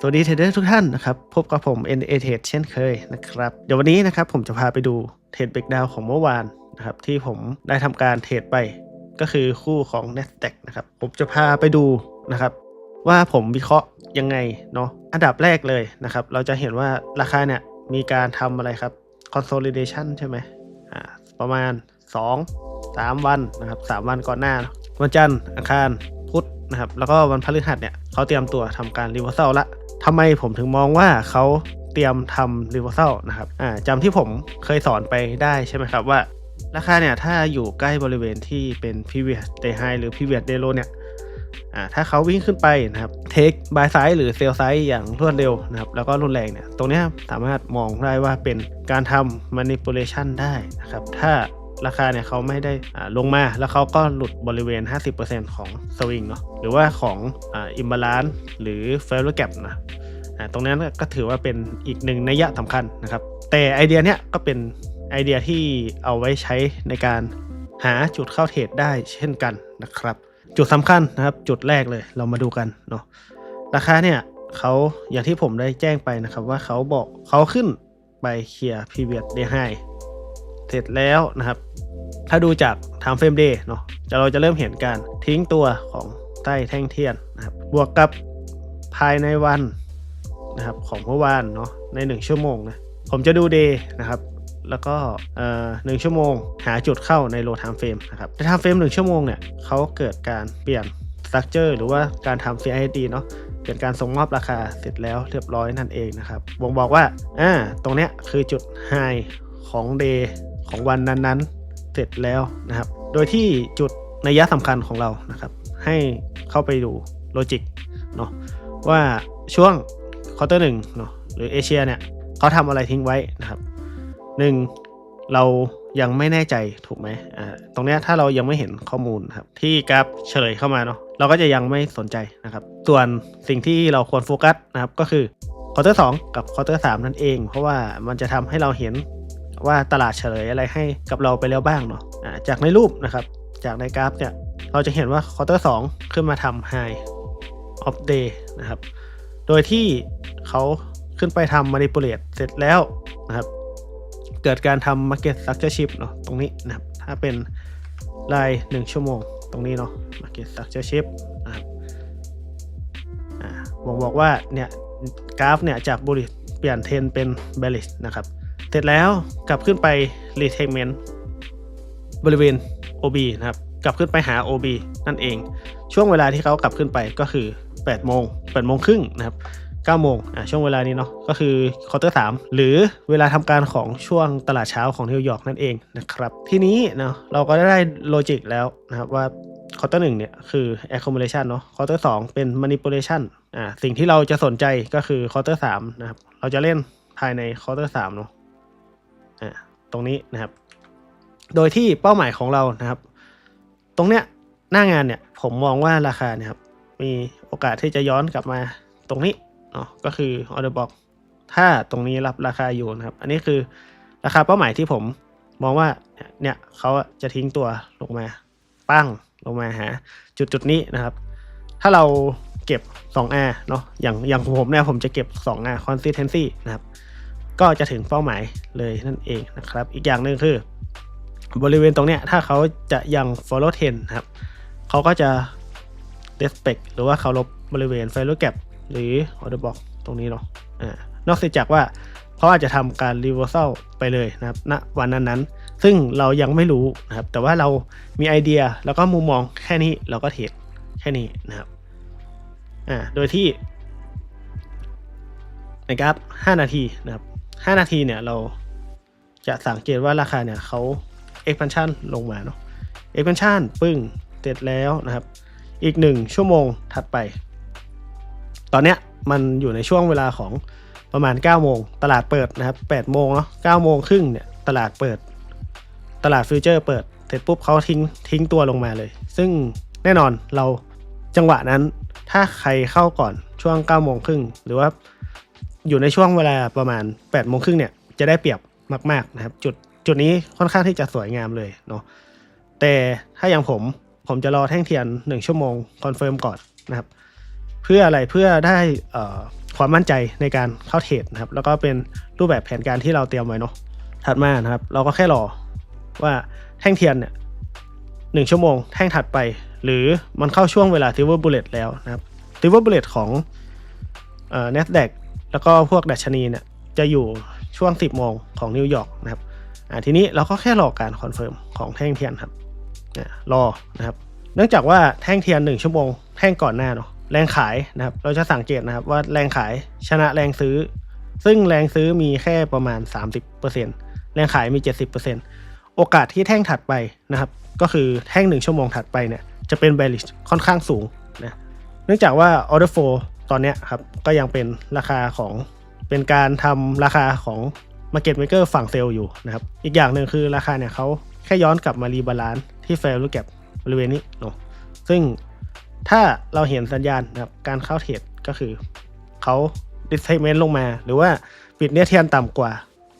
สวัสดีเทรดเดอร์ทุกท่านนะครับ พบกับผม NA Trade เช่นเคยนะครับ เดี๋ยววันนี้นะครับผมจะพาไปดูเทรดเบรกดาวของเมื่อวานนะครับที่ผมได้ทำการเทรดไปก็คือคู่ของ NASDAQ นะครับ ผมจะพาไปดูนะครับ ว่าผมวิเคราะห์ยังไงเนาะอันดับแรกเลยนะครับ เราจะเห็นว่าราคาเนี่ยมีการทำอะไรครับ consolidation ใช่ไหมอ่าประมาณ 2 3 วันนะครับ3วันก่อนหน้านะวันจันทร์อังคารพุธนะครับแล้วก็วันพฤหัสเนี่ยเขาเตรียมตัวทำการรีเวอร์ซลละ ทำไมผมถึงมองว่าเขาเตรียมทำรีเวอร์ซลนะครับอ่าจำที่ผมเคยสอนไปได้ใช่ไหมครับว่า ราคาเนี่ยถ้าอยู่ใกล้บริเวณที่เป็น previous day high หรือ previous day low เนี่ยอ่าถ้าเขาวิ่งขึ้นไปนะครับ take buy side หรือ sell side อย่างรวดเร็วนะครับแล้วก็รุนแรงเนี่ยตรงนี้สามารถมองได้ว่าเป็นการทำ manipulation ได้นะครับถ้า ราคาเนี่ยเขาไม่ได้ลงมาแล้วเขาก็หลุดบริเวณ 50%ของสวิงเนาะหรือว่าของอ่า imbalance หรือ failure gap นะตรงนั้นก็ถือว่าเป็นอีกหนึ่งนัยยะสำคัญนะครับ แต่ไอเดียเนี้ยก็เป็นไอเดียที่เอาไว้ใช้ในการหาจุดเข้าเทรดได้เช่นกันนะครับ จุดสำคัญนะครับจุดแรกเลยเรามาดูกันเนาะราคาเนี่ยเขาอย่างที่ผมได้แจ้งไปนะครับว่าเขาบอกเขาขึ้นไปเคลียร์ previous day high เสร็จแล้วนะครับ ถ้าดูจาก time frame day เนาะจะเราจะเริ่มเห็นการทิ้งตัวของใต้แท่งเทียนนะครับ บวกกับภายในวันนะครับของเมื่อวานเนาะใน 1 ชั่วโมงนะ ผมจะดู day นะครับแล้วก็เอ่อหนึ่งชั่วโมงหาจุดเข้าใน low time frame นะครับใน time frame 1ชั่วโมงเนี่ยเขาเกิดการเปลี่ยน structure หรือว่าการทำ CID เนาะเป็นการส่งมอบราคาเสร็จแล้วเรียบร้อยนั่นเองนะครับบ่งบอกว่าอ่าตรงเนี้ยคือจุด high ของ day ของวันนั้นๆ เสร็จแล้วนะครับ โดยที่จุดนัยะสำคัญของเรานะครับ ให้เข้าไปดูโลจิกเนาะว่าช่วงควอเตอร์หนึ่งเนาะหรือเอเชียเนี่ยเขาทำอะไรทิ้งไว้นะครับหนึ่งเรายังไม่แน่ใจถูกไหมอ่าตรงเนี้ยถ้าเรายังไม่เห็นข้อมูลครับที่กราฟเฉลยเข้ามาเนาะเราก็จะยังไม่สนใจนะครับ ส่วนสิ่งที่เราควรโฟกัสนะครับก็คือควอเตอร์สกับควอเตอร์สนั่นเอง เพราะว่ามันจะทำให้เราเห็น ว่าตลาดเฉลยอะไรให้กับเราไปแล้วบ้างเนาะะจากในรูปนะครับ จากในกราฟเนี่ย เราจะเห็นว่าควอเตอร์สขึ้นมาทำ High of Day นะครับ โดยที่เขาขึ้นไปทำ manipulate เสร็จแล้วนะครับ เกิดการทำ market structure shift เนาะตรงนี้นะครับ ถ้าเป็นราย 1 ชั่วโมงตรงนี้เนาะ market structure shift นะครับอ่าบอกบอกว่าเนี่ยกราฟเนี่ยจาก bullish เปลี่ยนเทนเป็น bearish นะครับ เสร็จแล้วกลับขึ้นไป retracement บริเวณ OB นะครับกลับขึ้นไปหา OB นั่นเอง ช่วงเวลาที่เขากลับขึ้นไปก็คือ8โมง8โมงครึ่งนะครับ9โมงอะช่วงเวลานี้เนาะก็คือควอเตอร์สหรือเวลาทำการของช่วงตลาดเช้าของนิวยอร์กนั่นเองนะครับ ทีนี้เนาะเราก็ได้โลจิกแล้วนะครับว่าควอเตอร์หนึ่งเนี่ยคือ accumulation เนาะควอเตอร์สเป็น manipulation อ่าสิ่งที่เราจะสนใจก็คือควอเตอร์สนะครับเราจะเล่นภายในควอเตอร์สเนาะ ตรงนี้นะครับ โดยที่เป้าหมายของเรานะครับ ตรงเนี้ยหน้างานเนี่ยผมมองว่าราคาเนี่ยครับมีโอกาสที่จะย้อนกลับมาตรงนี้เนาะก็คือ order box ถ้าตรงนี้รับราคาอยู่นะครับ อันนี้คือราคาเป้าหมายที่ผมมองว่าเนี่ยเขาจะทิ้งตัวลงมาปั้งลงมาหาจุดจุดนี้นะครับ ถ้าเราเก็บ 2R เนาะอย่างอย่างผมเนี่ยผมจะเก็บ 2R consistency นะครับ ก็จะถึงเป้าหมายเลยนั่นเองนะครับ อีกอย่างหนึ่งคือ บริเวณตรงเนี้ยถ้าเขาจะยัง follow trend ครับเขาก็จะ respect หรือว่าเคารพบริเวณ value gap หรือ order box ตรงนี้เนาะอ่านอกจากว่าเขาอาจจะทำการ reversal ไปเลยนะครับณวันนั้นๆ ซึ่งเรายังไม่รู้นะครับ แต่ว่าเรามีไอเดียแล้วก็มุมมองแค่นี้เราก็เทรดแค่นี้นะครับอ่าโดยที่นะครับ5นาทีนะครับ 5 นาทีเนี่ยเราจะสังเกตว่าราคาเนี่ยเขา expansion ลงมาเนาะ expansion ปึ้งเสร็จแล้วนะครับ อีก 1 ชั่วโมงถัดไป ตอนเนี้ยมันอยู่ในช่วงเวลาของประมาณ 9 โมง ตลาดเปิดนะครับ8โมงเนาะ9โมงครึ่งเนี่ยตลาดเปิด ตลาดฟิวเจอร์เปิด เสร็จปุ๊บเขาทิ้งทิ้งตัวลงมาเลย ซึ่งแน่นอนเราจังหวะนั้นถ้าใครเข้าก่อนช่วง9โมงครึ่งหรือว่า อยู่ในช่วงเวลาประมาณ8โมงครึ่งเนี่ยจะได้เปรียบมาก ๆนะครับ จุดจุดนี้ค่อนข้างที่จะสวยงามเลยเนาะแต่ถ้าอย่างผมผมจะรอแท่งเทียน 1 ชั่วโมงคอนเฟิร์มก่อนนะครับ เพื่ออะไรเพื่อได้ความมั่นใจในการเข้าเทรดนะครับ แล้วก็เป็นรูปแบบแผนการที่เราเตรียมไว้เนาะถัดมานะครับ เราก็แค่รอว่าแท่งเทียนเนี่ยหนึ่งชั่วโมงแท่งถัดไป หรือมันเข้าช่วงเวลา silver bullet แล้วนะครับ silver bullet ของเอ่อ NASDAQ แล้วก็พวกดัชนีเนี่ยจะอยู่ช่วง 10 โมงของนิวยอร์กนะครับอ่าทีนี้เราก็แค่รอการคอนเฟิร์มของแท่งเทียนครับรอนะครับ เนื่องจากว่าแท่งเทียน 1 ชั่วโมงแท่งก่อนหน้าเนาะแรงขายนะครับ เราจะสังเกตนะครับว่าแรงขายชนะแรงซื้อ ซึ่งแรงซื้อมีแค่ประมาณ 30%แรงขายมี 70%โอกาสที่แท่งถัดไปนะครับ ก็คือแท่ง 1 ชั่วโมงถัดไปเนี่ยจะเป็น bearish ค่อนข้างสูงนะเนื่องจากว่า order flow ตอนนี้ครับก็ยังเป็นราคาของเป็นการทำราคาของ Market Maker ฝั่งเซลล์อยู่นะครับ อีกอย่างหนึ่งคือราคาเนี่ยเขาแค่ย้อนกลับมารีบาลานซ์ที่ fair value gap บริเวณนี้เนาะซึ่งถ้าเราเห็นสัญญาณนะครับการเข้าเทรดก็คือเขา displacement ลงมา หรือว่าปิดเนื้อเทียนต่ำกว่า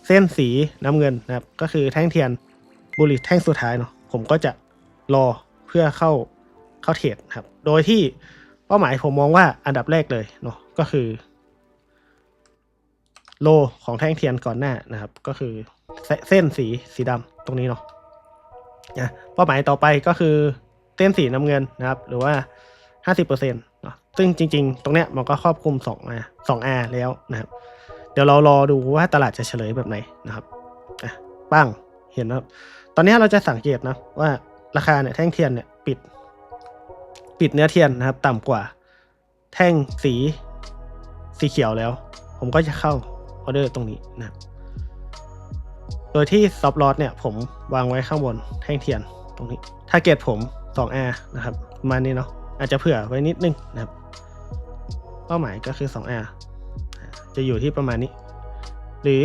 เส้นสีน้ำเงินนะครับ ก็คือแท่งเทียนบุหรี่แท่งสุดท้ายเนาะผมก็จะรอเพื่อเข้าเข้าเทรดครับ โดยที่ เป้าหมายผมมองว่าอันดับแรกเลยเนาะก็คือ โลของแท่งเทียนก่อนหน้านะครับ ก็คือเส้นสีสีดำตรงนี้เนาะนะเป้าหมายต่อไปก็คือเส้นสีน้ำเงินนะครับ หรือว่าห้าสิบเนาะซึ่งจริง ๆ ตรงเนี้ยมันก็ครอบคลุมสองอาสองอาแล้วนะครับ เดี๋ยวเรารอดูว่าตลาดจะเฉลยแบบไหนนะครับอะปั้งเห็นนะครับ ตอนนี้เราจะสังเกตนะว่าราคาเนี่ยแท่งเทียนเนี่ยปิด ปิดเนื้อเทียนนะครับ ต่ำกว่า แท่งสีสีเขียวแล้ว ผมก็จะเข้าออเดอร์ตรงนี้นะครับโดยที่ซอฟลอ s เนี่ย ผมวางไว้ข้างบนแท่งเทียนตรงนี้ถ้าเกตผม 2R นะครับมานี้เนาะอาจจะเผื่อไว้นิดนึงนะครับ เป้าหมายก็คือ 2R อ่าจะอยู่ที่ประมาณนี้ หรือ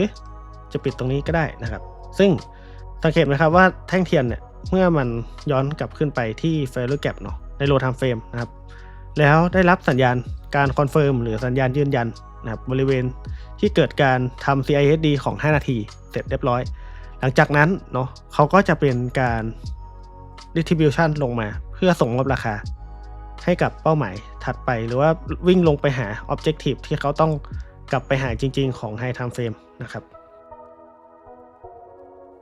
จะปิดตรงนี้ก็ได้นะครับ ซึ่งสังเกตไหมครับว่าแท่งเทียนเนี่ย เมื่อมันย้อนกลับขึ้นไปที่ value gap เนาะ ใน low time frame นะครับ แล้วได้รับสัญญาณการคอนเฟิร์มหรือสัญญาณยืนยันนะครับบริเวณที่เกิดการทำ CISD ของ 5 นาทีเสร็จเรียบร้อย หลังจากนั้นเนาะเขาก็จะเป็นการ distribution ลงมา เพื่อส่งมอบราคา ให้กับเป้าหมายถัดไปหรือว่าวิ่งลงไปหา objective ที่เขาต้องกลับไปหาจริง ๆ ของ high time frame นะครับ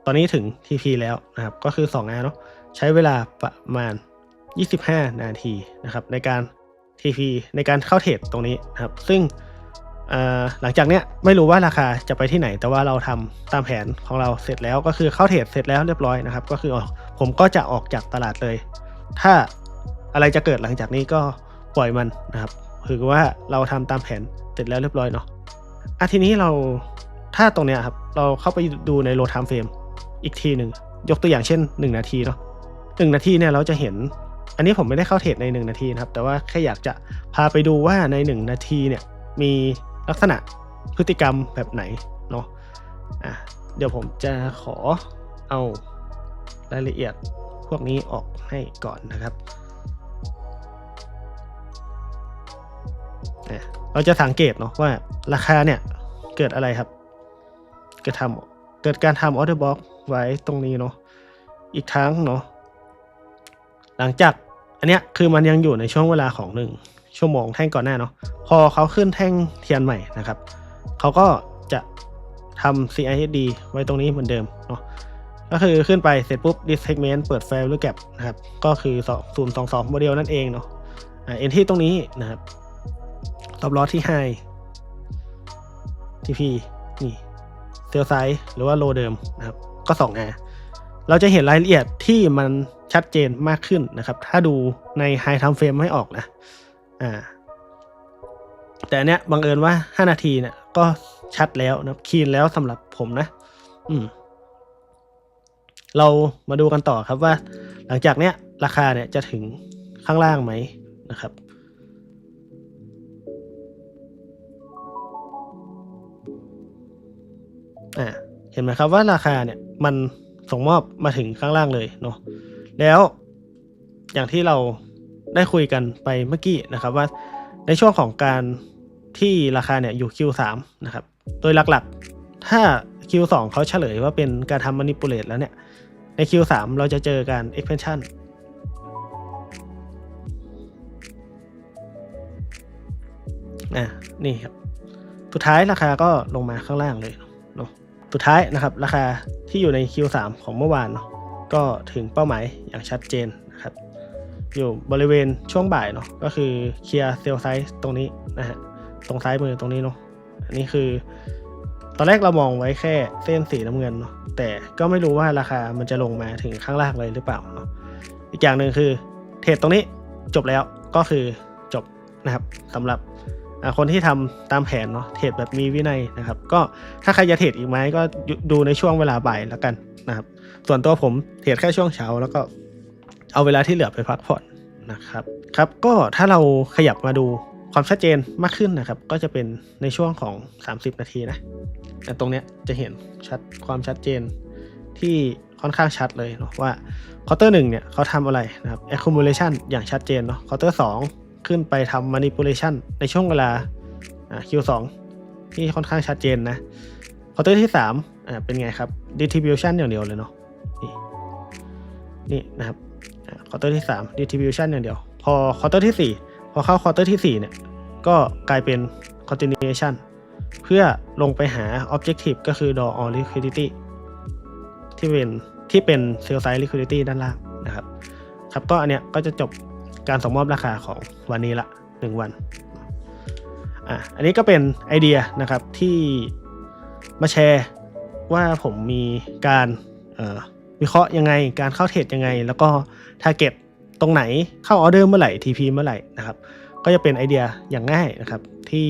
ตอนนี้ถึง TP แล้วนะครับ ก็คือ 2 R เนาะใช้เวลาประมาณ 25 นาทีนะครับในการ TP ในการเข้าเทรดตรงนี้นะครับ ซึ่งหลังจากเนี้ยไม่รู้ว่าราคาจะไปที่ไหน แต่ว่าเราทำตามแผนของเราเสร็จแล้วก็คือเข้าเทรดเสร็จแล้วเรียบร้อยนะครับ ก็คือออกผมก็จะออกจากตลาดเลย ถ้าอะไรจะเกิดหลังจากนี้ก็ปล่อยมันนะครับ คือว่าเราทำตามแผนเสร็จแล้วเรียบร้อยเนาะอะทีนี้เราถ้าตรงเนี้ยครับเราเข้าไปดูในโล time frame อีกทีหนึ่งยกตัวอย่างเช่น 1 นาทีเนาะหนึ่งนาทีเนี่ยเราจะเห็น อันนี้ผมไม่ได้เข้าเทรดใน 1 นาทีนะครับ แต่ว่าแค่อยากจะพาไปดูว่าใน 1 นาทีเนี่ยมีลักษณะพฤติกรรมแบบไหนเนาะอะเดี๋ยวผมจะขอเอารายละเอียดพวกนี้ออกให้ก่อนนะครับเราจะสังเกตเนาะว่าราคาเนี่ยเกิดอะไรครับ เกิดทำเกิดการทำออเดอร์บ็อกไว้ตรงนี้เนาะอีกครั้งเนาะ หลังจากอันเนี้ยคือมันยังอยู่ในช่วงเวลาของหนึ่งชั่วโมงแท่งก่อนหน้าเนาะพอเขาขึ้นแท่งเทียนใหม่นะครับเขาก็จะทำ CISD ไว้ตรงนี้เหมือนเดิมเนาะก็คือขึ้นไปเสร็จปุ๊บ dis segment เปิด fair value gap นะครับก็คือ022โมเดลนั่นเองเนาะอ่า entry ตรงนี้นะครับ stop loss ที่ high TP นี่เซลไซส์หรือว่าโลเดิมนะครับก็ 2R เราจะเห็นรายละเอียดที่มันชัดเจนมากขึ้นนะครับ ถ้าดูใน High Time Frame ไม่ออกนะอ่าแต่อันเนี้ยบังเอิญว่า 5 นาทีเนี่ยก็ชัดแล้วนะคีนแล้วสำหรับผมนะ อืม เรามาดูกันต่อครับว่า หลังจากเนี้ยราคาเนี่ยจะถึงข้างล่างไหมนะครับอ่าเห็นไหมครับว่าราคาเนี่ยมัน ส่งมอบมาถึงข้างล่างเลยเนาะแล้วอย่างที่เราได้คุยกันไปเมื่อกี้นะครับว่าในช่วงของการที่ราคาเนี่ยอยู่ Q3 นะครับ โดยหลักๆ ถ้า Q2 เขาเฉลยว่าเป็นการทำ manipulate แล้วเนี่ย ใน Q3 เราจะเจอการ expansion อะนี่ครับ สุดท้ายราคาก็ลงมาข้างล่างเลยเนาะ สุดท้ายนะครับราคาที่อยู่ใน Q3 ของเมื่อวานเนาะก็ถึงเป้าหมายอย่างชัดเจนนะครับอยู่บริเวณช่วงบ่ายเนาะก็คือเคลียร์เซลไซส์ตรงนี้นะฮะตรงซ้ายมือตรงนี้เนาะอันนี้คือ ตอนแรกเรามองไว้แค่เส้นสีน้ำเงินเนาะแต่ก็ไม่รู้ว่าราคามันจะลงมาถึงข้างล่างเลยหรือเปล่าเนาะอีกอย่างหนึ่งคือเทรดตรงนี้จบแล้วก็คือจบนะครับสำหรับ คนที่ทำตามแผนเนาะเทรดแบบมีวินัยนะครับ ก็ถ้าใครจะเทรดอีกไหมก็ดูในช่วงเวลาบ่ายแล้วกันนะครับ ส่วนตัวผมเทรดแค่ช่วงเช้าแล้วก็เอาเวลาที่เหลือไปพักผ่อนนะครับครับก็ถ้าเราขยับมาดูความชัดเจนมากขึ้นนะครับ ก็จะเป็นในช่วงของ 30 นาทีนะแต่ตรงเนี้ยจะเห็นชัดความชัดเจนที่ค่อนข้างชัดเลยเนาะว่าคาน์เตอร์หนึ่งเนี่ยเขาทำอะไรนะครับ accumulation อย่างชัดเจนเนาะคาน์เตอร์สอง ขึ้นไปทำ manipulation ในช่วงเวลาอ่า Q2 ที่ค่อนข้างชัดเจนนะคาน์เตอร์ที่สามอ่าเป็นไงครับ distribution อย่างเดียวเลยเนาะนี่นี่นะครับคาน์เตอร์ที่สาม distribution อย่างเดียว พอคาน์เตอร์ที่สี่พอเข้าคาน์เตอร์ที่สี่เนี่ยก็กลายเป็น continuation เพื่อลงไปหา objective ก็คือ door on liquidity ที่เป็นที่เป็น sell side liquidity ด้านล่างนะครับ ครับก็อันเนี้ยก็จะจบ การส่งมอบราคาของวันนี้ละหนึ่งวันอะอันนี้ก็เป็นไอเดียนะครับที่มาแชร์ว่าผมมีการวิเคราะห์ยังไง การเข้าเทรดยังไง แล้วก็ target ตรงไหนเข้าออเดอร์เมื่อไหร่ TP เมื่อไหร่นะครับ ก็จะเป็นไอเดียอย่างง่ายนะครับ ที่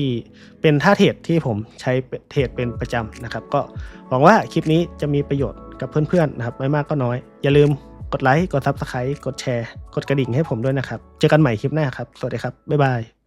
เป็นท่าเทรดที่ผมใช้เทรดเป็นประจำนะครับ ก็หวังว่าคลิปนี้จะมีประโยชน์กับเพื่อนๆนะครับ ไม่มากก็น้อย อย่าลืม กดไลค์ กด Subscribe กดแชร์ กดกระดิ่งให้ผมด้วยนะครับ เจอกันใหม่คลิปหน้าครับ สวัสดีครับ บ๊ายบาย